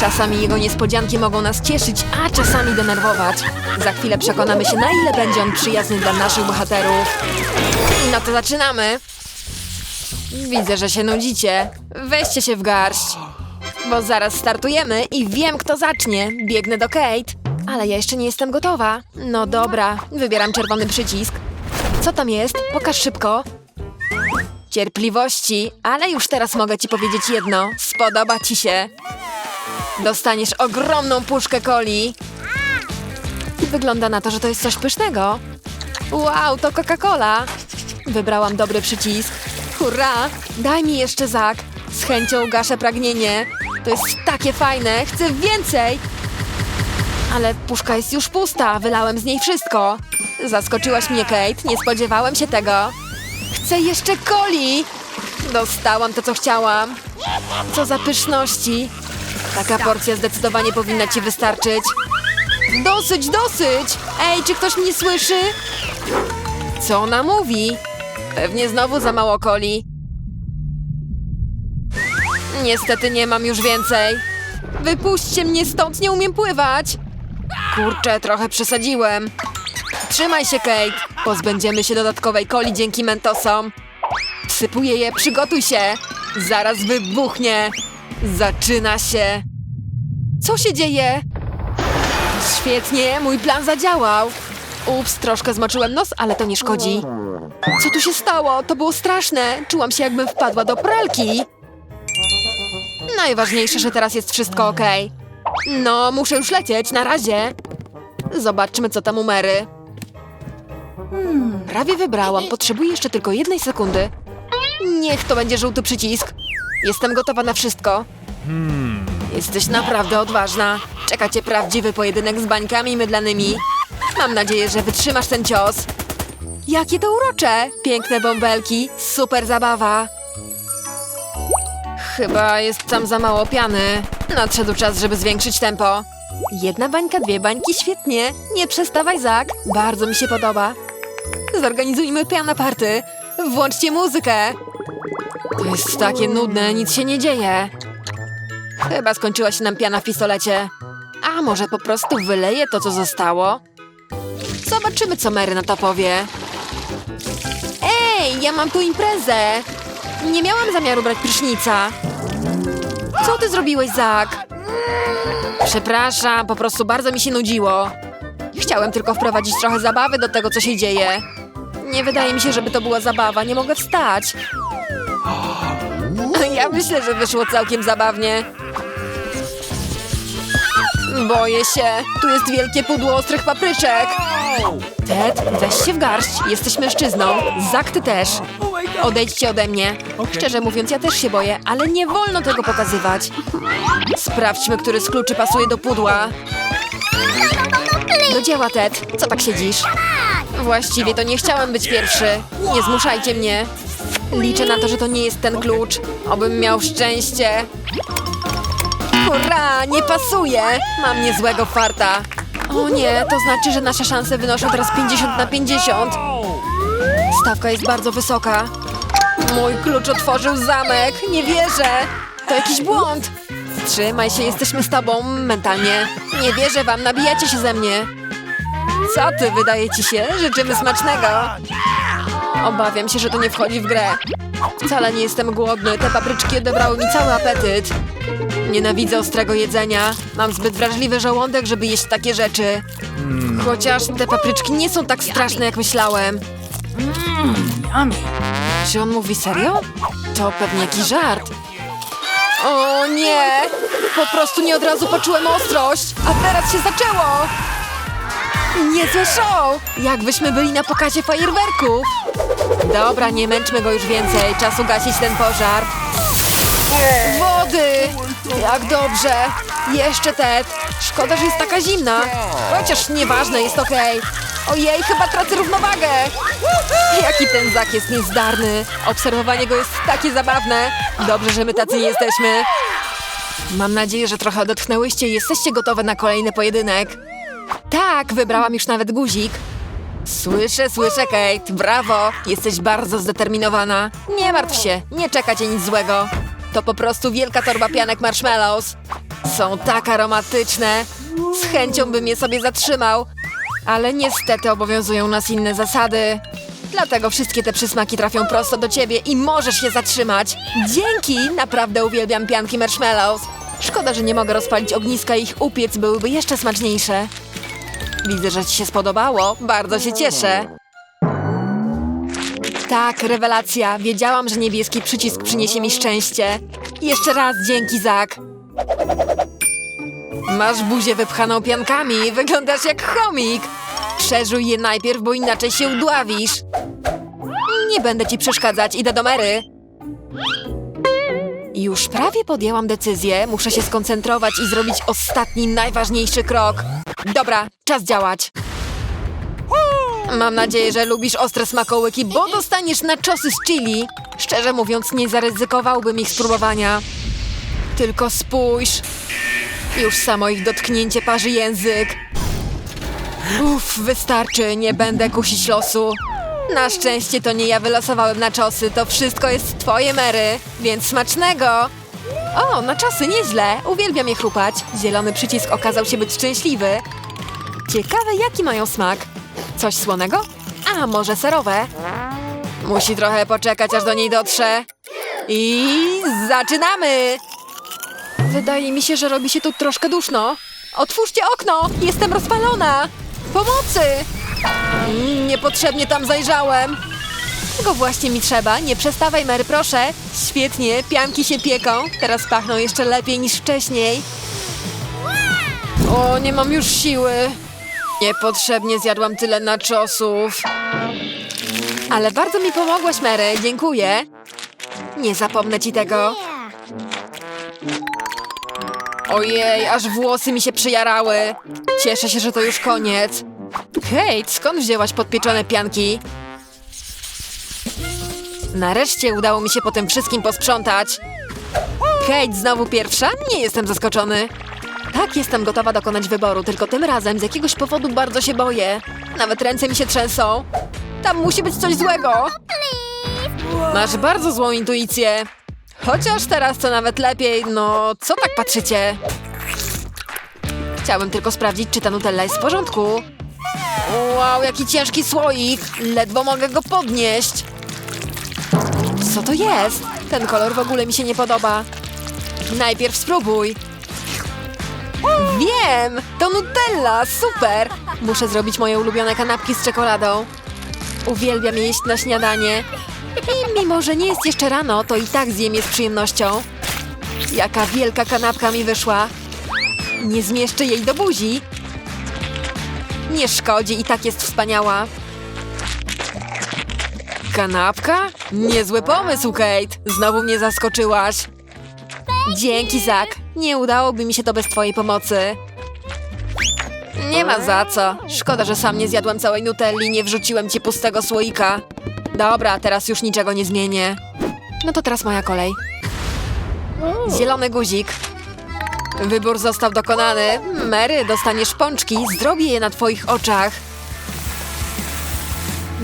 Czasami jego niespodzianki mogą nas cieszyć, a czasami denerwować. Za chwilę przekonamy się, na ile będzie on przyjazny dla naszych bohaterów. No to zaczynamy. Widzę, że się nudzicie. Weźcie się w garść. Bo zaraz startujemy i wiem, kto zacznie. Biegnę do Kate. Ale ja jeszcze nie jestem gotowa. No dobra, wybieram czerwony przycisk. Co tam jest? Pokaż szybko. Cierpliwości, ale już teraz mogę ci powiedzieć jedno. Spodoba ci się. Dostaniesz ogromną puszkę coli. Wygląda na to, że to jest coś pysznego. Wow, to Coca-Cola. Wybrałam dobry przycisk. Hurra! Daj mi jeszcze zak. Z chęcią gaszę pragnienie. To jest takie fajne. Chcę więcej. Ale puszka jest już pusta. Wylałem z niej wszystko. Zaskoczyłaś mnie, Kate. Nie spodziewałem się tego. Chcę jeszcze coli. Dostałam to, co chciałam. Co za pyszności. Taka porcja zdecydowanie powinna ci wystarczyć. Dosyć, dosyć! Ej, czy ktoś mnie słyszy? Co ona mówi? Pewnie znowu za mało coli. Niestety nie mam już więcej. Wypuśćcie mnie stąd, nie umiem pływać. Kurczę, trochę przesadziłem. Trzymaj się, Kate. Pozbędziemy się dodatkowej coli dzięki mentosom. Wsypuję je, przygotuj się. Zaraz wybuchnie. Zaczyna się. Co się dzieje? Świetnie, mój plan zadziałał. Ups, troszkę zmoczyłem nos, ale to nie szkodzi. Co tu się stało? To było straszne. Czułam się, jakbym wpadła do pralki. Najważniejsze, że teraz jest wszystko ok. No, muszę już lecieć, na razie. Zobaczmy, co tam u Mary. Hmm, prawie wybrałam. Potrzebuję jeszcze tylko jednej sekundy. Niech to będzie żółty przycisk. Jestem gotowa na wszystko. Jesteś naprawdę odważna. Czeka cię prawdziwy pojedynek z bańkami mydlanymi. Mam nadzieję, że wytrzymasz ten cios. Jakie to urocze! Piękne bąbelki, super zabawa. Chyba jest tam za mało piany. Nadszedł czas, żeby zwiększyć tempo. Jedna bańka, dwie bańki, świetnie. Nie przestawaj, Zak. Bardzo mi się podoba. Zorganizujmy piana party. Włączcie muzykę. To jest takie nudne, nic się nie dzieje. Chyba skończyła się nam piana w pistolecie. A może po prostu wyleję to, co zostało? Zobaczymy, co Mary na to powie. Ej, ja mam tu imprezę! Nie miałam zamiaru brać prysznica. Co ty zrobiłeś, Zak? Przepraszam, po prostu bardzo mi się nudziło. Chciałem tylko wprowadzić trochę zabawy do tego, co się dzieje. Nie wydaje mi się, żeby to była zabawa, nie mogę wstać. Ja myślę, że wyszło całkiem zabawnie. Boję się. Tu jest wielkie pudło ostrych papryczek. Ted, weź się w garść. Jesteś mężczyzną. Zak, ty też. Odejdźcie ode mnie. Szczerze mówiąc, ja też się boję, ale nie wolno tego pokazywać. Sprawdźmy, który z kluczy pasuje do pudła. Do dzieła, Ted. Co tak siedzisz? Właściwie to nie chciałem być pierwszy. Nie zmuszajcie mnie. Liczę na to, że to nie jest ten klucz. Obym miał szczęście. Hurra, nie pasuje! Mam niezłego farta. O nie, to znaczy, że nasze szanse wynoszą teraz 50 na 50. Stawka jest bardzo wysoka. Mój klucz otworzył zamek. Nie wierzę. To jakiś błąd. Trzymaj się, jesteśmy z tobą mentalnie. Nie wierzę wam, nabijacie się ze mnie. Co ty, wydaje ci się? Życzymy smacznego. Obawiam się, że to nie wchodzi w grę. Wcale nie jestem głodny. Te papryczki odebrały mi cały apetyt. Nienawidzę ostrego jedzenia. Mam zbyt wrażliwy żołądek, żeby jeść takie rzeczy. Chociaż te papryczki nie są tak straszne, jak myślałem. Yummy. Czy on mówi serio? To pewnie jakiś żart. O nie! Po prostu nie od razu poczułem ostrość, a teraz się zaczęło! Niezłe show! Jakbyśmy byli na pokazie fajerwerków! Dobra, nie męczmy go już więcej, czas ugasić ten pożar. Wody! Jak dobrze! Jeszcze Ted! Szkoda, że jest taka zimna. Chociaż nieważne, jest okej. Ojej, chyba tracę równowagę! Jaki ten Zak jest niezdarny. Obserwowanie go jest takie zabawne. Dobrze, że my tacy nie jesteśmy. Mam nadzieję, że trochę odetchnęłyście i jesteście gotowe na kolejny pojedynek. Tak, wybrałam już nawet guzik. Słyszę, słyszę, Kate. Brawo. Jesteś bardzo zdeterminowana. Nie martw się, nie czeka cię nic złego. To po prostu wielka torba pianek marshmallows. Są tak aromatyczne. Z chęcią bym je sobie zatrzymał. Ale niestety obowiązują nas inne zasady. Dlatego wszystkie te przysmaki trafią prosto do ciebie i możesz je zatrzymać. Dzięki! Naprawdę uwielbiam pianki marshmallows. Szkoda, że nie mogę rozpalić ogniska ich upiec byłyby jeszcze smaczniejsze. Widzę, że ci się spodobało. Bardzo się cieszę. Tak, rewelacja. Wiedziałam, że niebieski przycisk przyniesie mi szczęście. Jeszcze raz dzięki, Zak. Masz buzię wypchaną piankami. Wyglądasz jak chomik. Przeżuj je najpierw, bo inaczej się udławisz. Nie będę ci przeszkadzać. Idę do Mary. Już prawie podjęłam decyzję. Muszę się skoncentrować i zrobić ostatni, najważniejszy krok. Dobra, czas działać. Mam nadzieję, że lubisz ostre smakołyki, bo dostaniesz na czosy z chili. Szczerze mówiąc, nie zaryzykowałbym ich spróbowania. Tylko spójrz. Już samo ich dotknięcie parzy język. Uff, wystarczy, nie będę kusić losu. Na szczęście to nie ja wylosowałem na czosy, to wszystko jest twoje, Mary, więc smacznego! O, na czosy, nieźle, uwielbiam je chrupać. Zielony przycisk okazał się być szczęśliwy. Ciekawe, jaki mają smak. Coś słonego? A, może serowe? Musi trochę poczekać, aż do niej dotrze. I zaczynamy! Wydaje mi się, że robi się tu troszkę duszno. Otwórzcie okno! Jestem rozpalona! Pomocy! Mm, Niepotrzebnie tam zajrzałem. Tego właśnie mi trzeba. Nie przestawaj, Mary, proszę. Świetnie, pianki się pieką. Teraz pachną jeszcze lepiej niż wcześniej. O, nie mam już siły. Niepotrzebnie zjadłam tyle naczosów. Ale bardzo mi pomogłaś, Mary. Dziękuję. Nie zapomnę ci tego. Ojej, aż włosy mi się przyjarały. Cieszę się, że to już koniec. Kate, skąd wzięłaś podpieczone pianki? Nareszcie udało mi się po tym wszystkim posprzątać. Kate, znowu pierwsza? Nie jestem zaskoczony. Tak, jestem gotowa dokonać wyboru, tylko tym razem z jakiegoś powodu bardzo się boję. Nawet ręce mi się trzęsą. Tam musi być coś złego. Masz bardzo złą intuicję. Chociaż teraz to nawet lepiej, no co tak patrzycie? Chciałbym tylko sprawdzić, czy ta Nutella jest w porządku. Wow, jaki ciężki słoik! Ledwo mogę go podnieść. Co to jest? Ten kolor w ogóle mi się nie podoba. Najpierw spróbuj. Wiem! To Nutella! Super! Muszę zrobić moje ulubione kanapki z czekoladą. Uwielbiam je jeść na śniadanie. I mimo, że nie jest jeszcze rano, to i tak zjem je z przyjemnością. Jaka wielka kanapka mi wyszła. Nie zmieszczę jej do buzi. Nie szkodzi, i tak jest wspaniała. Kanapka? Niezły pomysł, Kate. Znowu mnie zaskoczyłaś. Dzięki, Zak. Nie udałoby mi się to bez twojej pomocy. Nie ma za co. Szkoda, że sam nie zjadłem całej nutelli, nie wrzuciłem ci pustego słoika. Dobra, teraz już niczego nie zmienię. No to teraz moja kolej. Zielony guzik. Wybór został dokonany. Mary, dostaniesz pączki, zrobię je na twoich oczach.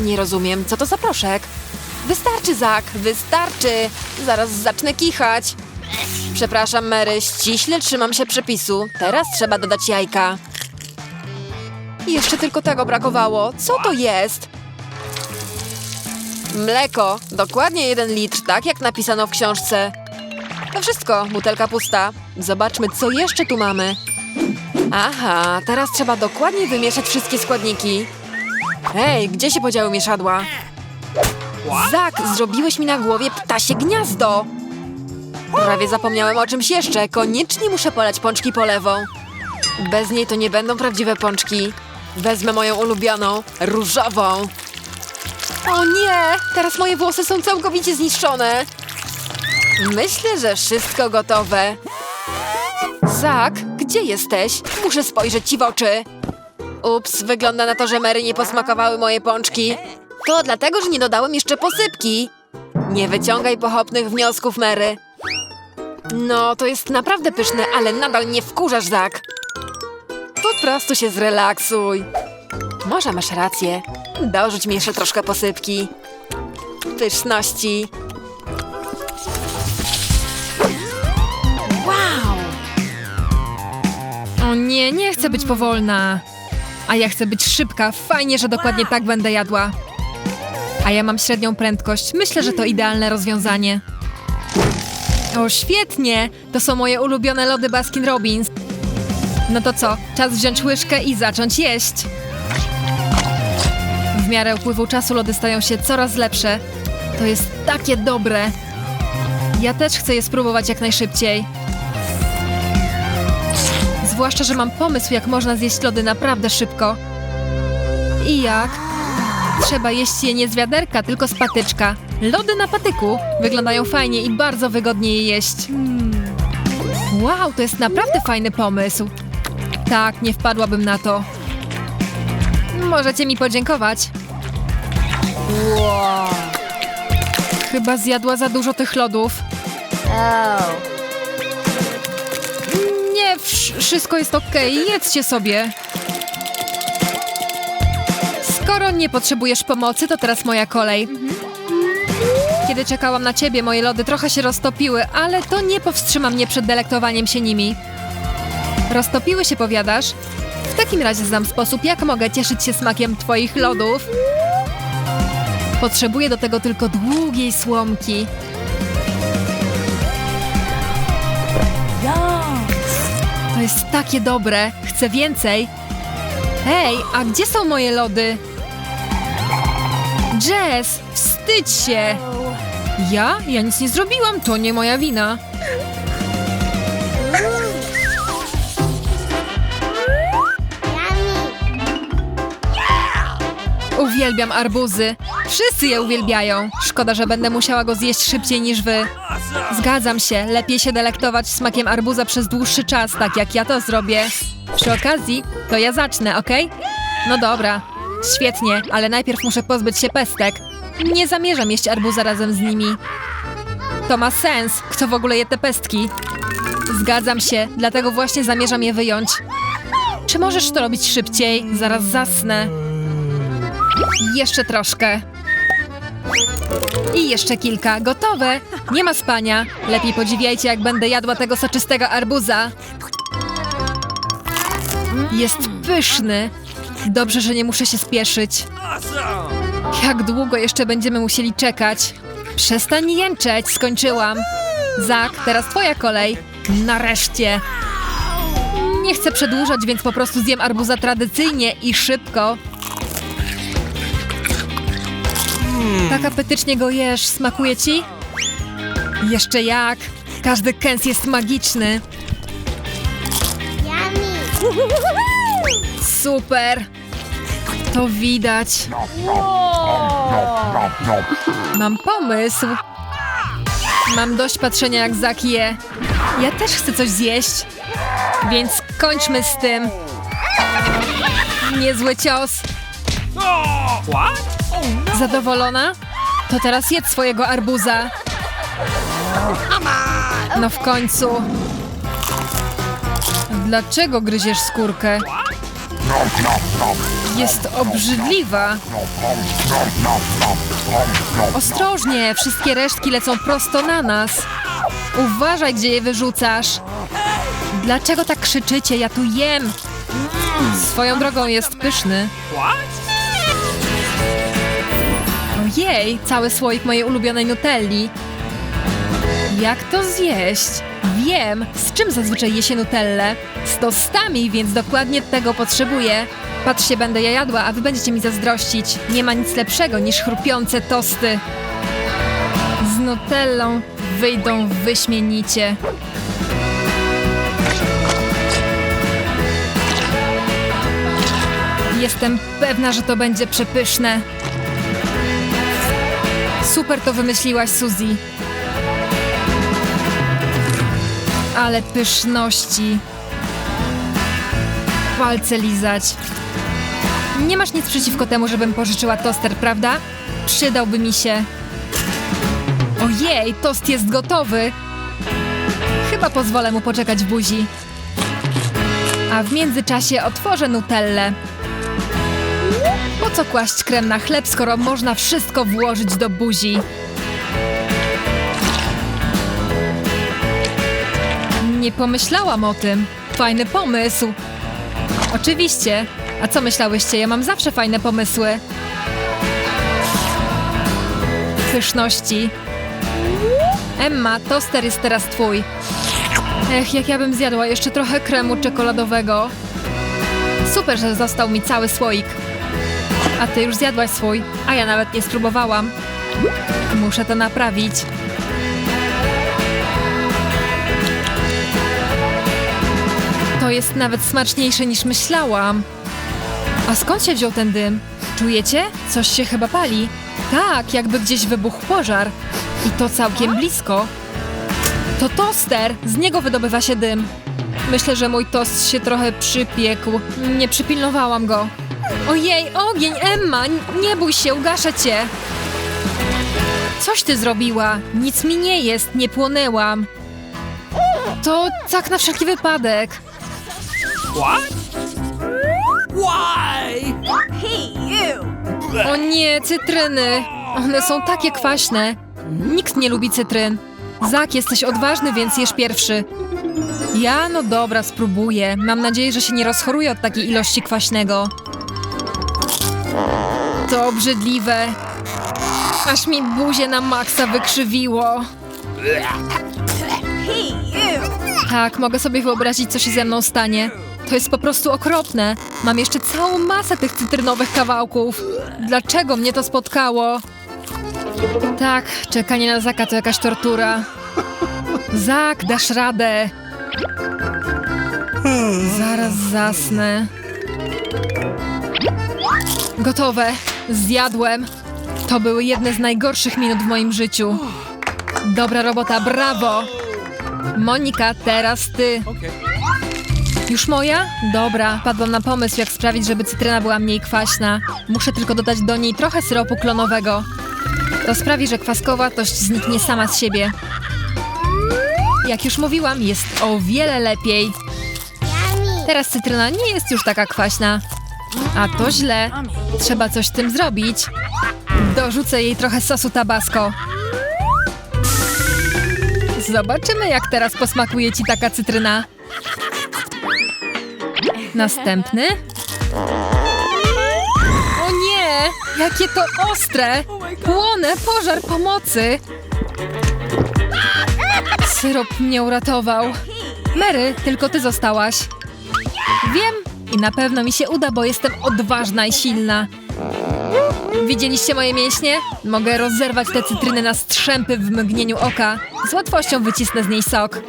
Nie rozumiem, co to za proszek? Wystarczy, Zak, wystarczy. Zaraz zacznę kichać. Przepraszam, Mary, ściśle trzymam się przepisu. Teraz trzeba dodać jajka. Jeszcze tylko tego brakowało. Co to jest? Mleko. Dokładnie jeden litr, tak jak napisano w książce. To wszystko, butelka pusta. Zobaczmy, co jeszcze tu mamy. Aha, teraz trzeba dokładnie wymieszać wszystkie składniki. Hej, gdzie się podziały mieszadła? Zak, zrobiłeś mi na głowie ptasie gniazdo. Prawie zapomniałem o czymś jeszcze. Koniecznie muszę polać pączki polewą. Bez niej to nie będą prawdziwe pączki. Wezmę moją ulubioną, różową. O nie! Teraz moje włosy są całkowicie zniszczone. Myślę, że wszystko gotowe. Zak, gdzie jesteś? Muszę spojrzeć ci w oczy. Ups, wygląda na to, że Mary nie posmakowały moje pączki. To dlatego, że nie dodałem jeszcze posypki. Nie wyciągaj pochopnych wniosków, Mary. No, to jest naprawdę pyszne, ale nadal nie wkurzasz, Zak. Po prostu się zrelaksuj. Może masz rację. Dorzuć mi jeszcze troszkę posypki. Pyszności. Wow! O nie, nie chcę być powolna. A ja chcę być szybka. Fajnie, że dokładnie tak będę jadła. A ja mam średnią prędkość. Myślę, że to idealne rozwiązanie. O, świetnie! To są moje ulubione lody Baskin Robbins. No to co? Czas wziąć łyżkę i zacząć jeść. W miarę upływu czasu lody stają się coraz lepsze. To jest takie dobre. Ja też chcę je spróbować jak najszybciej. Zwłaszcza, że mam pomysł, jak można zjeść lody naprawdę szybko. I jak? Trzeba jeść je nie z wiaderka, tylko z patyczka. Lody na patyku wyglądają fajnie i bardzo wygodnie je jeść. Wow, to jest naprawdę fajny pomysł. Tak, nie wpadłabym na to. Możecie mi podziękować. Wow. Chyba zjadła za dużo tych lodów. Oh. Wszystko jest okej, jedzcie sobie. Skoro nie potrzebujesz pomocy, to teraz moja kolej. Kiedy czekałam na ciebie, moje lody trochę się roztopiły, ale to nie powstrzyma mnie przed delektowaniem się nimi. Roztopiły się, powiadasz? W takim razie znam sposób, jak mogę cieszyć się smakiem twoich lodów. Potrzebuję do tego tylko długiej słomki. To jest takie dobre. Chcę więcej. Hej, a gdzie są moje lody? Jess, wstydź się! Ja? Ja nic nie zrobiłam, to nie moja wina. Uwielbiam arbuzy. Wszyscy je uwielbiają. Szkoda, że będę musiała go zjeść szybciej niż wy. Zgadzam się, lepiej się delektować smakiem arbuza przez dłuższy czas, tak jak ja to zrobię. Przy okazji, to ja zacznę, ok? No dobra. Świetnie, ale najpierw muszę pozbyć się pestek. Nie zamierzam jeść arbuza razem z nimi. To ma sens. Kto w ogóle je te pestki? Zgadzam się, dlatego właśnie zamierzam je wyjąć. Czy możesz to robić szybciej? Zaraz zasnę. Jeszcze troszkę. I jeszcze kilka. Gotowe. Nie ma spania. Lepiej podziwiajcie, jak będę jadła tego soczystego arbuza. Jest pyszny. Dobrze, że nie muszę się spieszyć. Jak długo jeszcze będziemy musieli czekać? Przestań jęczeć, skończyłam. Zak, teraz twoja kolej. Nareszcie. Nie chcę przedłużać, więc po prostu zjem arbuza tradycyjnie i szybko. Tak apetycznie go jesz, smakuje ci? Jeszcze jak. Każdy kęs jest magiczny. Super. To widać. Mam pomysł. Mam dość patrzenia jak Zak je. Ja też chcę coś zjeść. Więc kończmy z tym. Niezły cios. Zadowolona? To teraz jedz swojego arbuza. No w końcu. Dlaczego gryziesz skórkę? Jest obrzydliwa. Ostrożnie, wszystkie resztki lecą prosto na nas. Uważaj, gdzie je wyrzucasz. Dlaczego tak krzyczycie? Ja tu jem. Swoją drogą jest pyszny. Ojej, cały słoik mojej ulubionej nutelli. Jak to zjeść? Wiem, z czym zazwyczaj je się nutellę. Z tostami, więc dokładnie tego potrzebuję. Patrzcie, będę je jadła, a wy będziecie mi zazdrościć. Nie ma nic lepszego niż chrupiące tosty. Z nutellą wyjdą wyśmienicie. Jestem pewna, że to będzie przepyszne. Super to wymyśliłaś, Suzy. Ale pyszności. Palce lizać. Nie masz nic przeciwko temu, żebym pożyczyła toster, prawda? Przydałby mi się. Ojej, tost jest gotowy. Chyba pozwolę mu poczekać w buzi. A w międzyczasie otworzę nutellę. Co kłaść krem na chleb, skoro można wszystko włożyć do buzi? Nie pomyślałam o tym. fajny pomysł. Oczywiście. A co myślałyście? Ja mam zawsze fajne pomysły. Pyszności. Emma, toster jest teraz twój. Ech, jak ja bym zjadła jeszcze trochę kremu czekoladowego. Super, że został mi cały słoik. A ty już zjadłaś swój, a ja nawet nie spróbowałam. Muszę to naprawić. To jest nawet smaczniejsze niż myślałam. A skąd się wziął ten dym? Czujecie? Coś się chyba pali. Tak, jakby gdzieś wybuchł pożar. I to całkiem blisko. To toster! Z niego wydobywa się dym. Myślę, że mój tost się trochę przypiekł. Nie przypilnowałam go. Ojej, ogień, Emma! Nie bój się, ugaszę cię! Coś ty zrobiła. Nic mi nie jest, nie płonęłam. To tak na wszelki wypadek. Why? O nie, cytryny! One są takie kwaśne. Nikt nie lubi cytryn. Zak, jesteś odważny, więc jesz pierwszy. Ja, no dobra, spróbuję. Mam nadzieję, że się nie rozchoruję od takiej ilości kwaśnego. To obrzydliwe. Aż mi buzię na maksa wykrzywiło. Tak, mogę sobie wyobrazić, co się ze mną stanie. To jest po prostu okropne. Mam jeszcze całą masę tych cytrynowych kawałków. Dlaczego mnie to spotkało? Tak, czekanie na Zaka to jakaś tortura. Zak, dasz radę. Zaraz zasnę. Gotowe. Zjadłem. To były jedne z najgorszych minut w moim życiu. Dobra robota, brawo! Monika, teraz ty. Już moja? Dobra, padłam na pomysł, jak sprawić, żeby cytryna była mniej kwaśna. Muszę tylko dodać do niej trochę syropu klonowego. To sprawi, że kwaskowatość zniknie sama z siebie. Jak już mówiłam, jest o wiele lepiej. Teraz cytryna nie jest już taka kwaśna. A to źle. Trzeba coś z tym zrobić. Dorzucę jej trochę sosu tabasco. Zobaczymy, jak teraz posmakuje ci taka cytryna. Następny. O nie! Jakie to ostre! Płonę! Pożar pomocy! Syrop mnie uratował. Mary, tylko ty zostałaś. Wiem i na pewno mi się uda, bo jestem odważna i silna. Widzieliście moje mięśnie? Mogę rozerwać te cytryny na strzępy w mgnieniu oka. Z łatwością wycisnę z niej sok.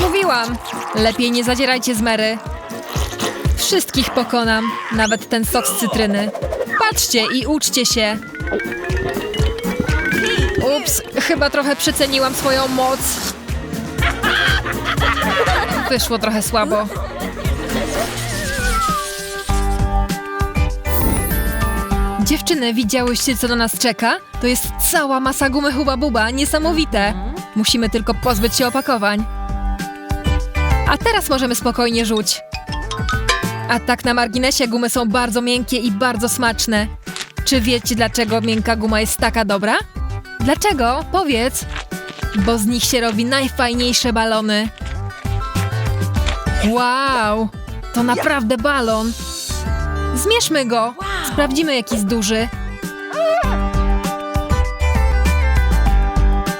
Mówiłam! Lepiej nie zadzierajcie z Mary. Wszystkich pokonam, nawet ten sok z cytryny. Patrzcie i uczcie się. Ups, chyba trochę przeceniłam swoją moc. Wyszło trochę słabo. Dziewczyny, widziałyście co na nas czeka? To jest cała masa gumy Huba Buba, niesamowite. Musimy tylko pozbyć się opakowań. A teraz możemy spokojnie rzuć. A tak na marginesie gumy są bardzo miękkie i bardzo smaczne. Czy wiecie dlaczego miękka guma jest taka dobra? Dlaczego? Powiedz. Bo z nich się robi najfajniejsze balony. Wow, to naprawdę balon. Zmierzmy go. Sprawdzimy, jaki jest duży.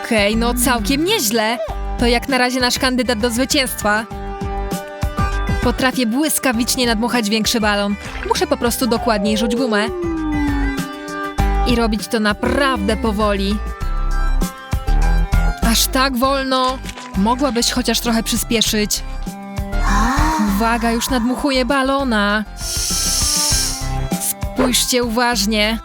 Okej, no całkiem nieźle. To jak na razie nasz kandydat do zwycięstwa. Potrafię błyskawicznie nadmuchać większy balon. Muszę po prostu dokładniej rzuć gumę. I robić to naprawdę powoli. Aż tak wolno. Mogłabyś chociaż trochę przyspieszyć. Uwaga, już nadmuchuję balona. Spójrzcie uważnie.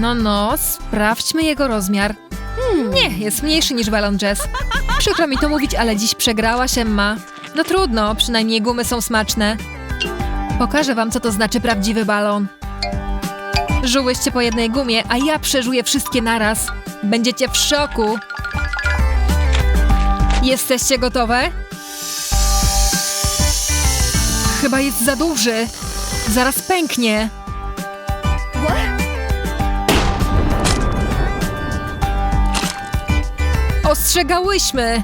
No, no, sprawdźmy jego rozmiar. Hmm, nie, jest mniejszy niż balon Jess. Przykro mi to mówić, ale dziś przegrałaś, Emma. No trudno, przynajmniej gumy są smaczne. Pokażę wam, co to znaczy prawdziwy balon. Żułyście po jednej gumie, a ja przeżuję wszystkie naraz. Będziecie w szoku. Jesteście gotowe? Chyba jest za duży. Zaraz pęknie. Ostrzegałyśmy.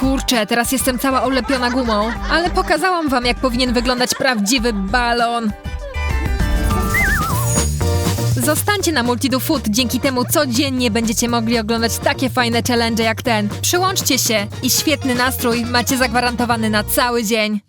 Kurczę, teraz jestem cała olepiona gumą, ale pokazałam wam, jak powinien wyglądać prawdziwy balon. Zostańcie na Multido Food, dzięki temu codziennie będziecie mogli oglądać takie fajne challenge jak ten. Przyłączcie się i świetny nastrój macie zagwarantowany na cały dzień.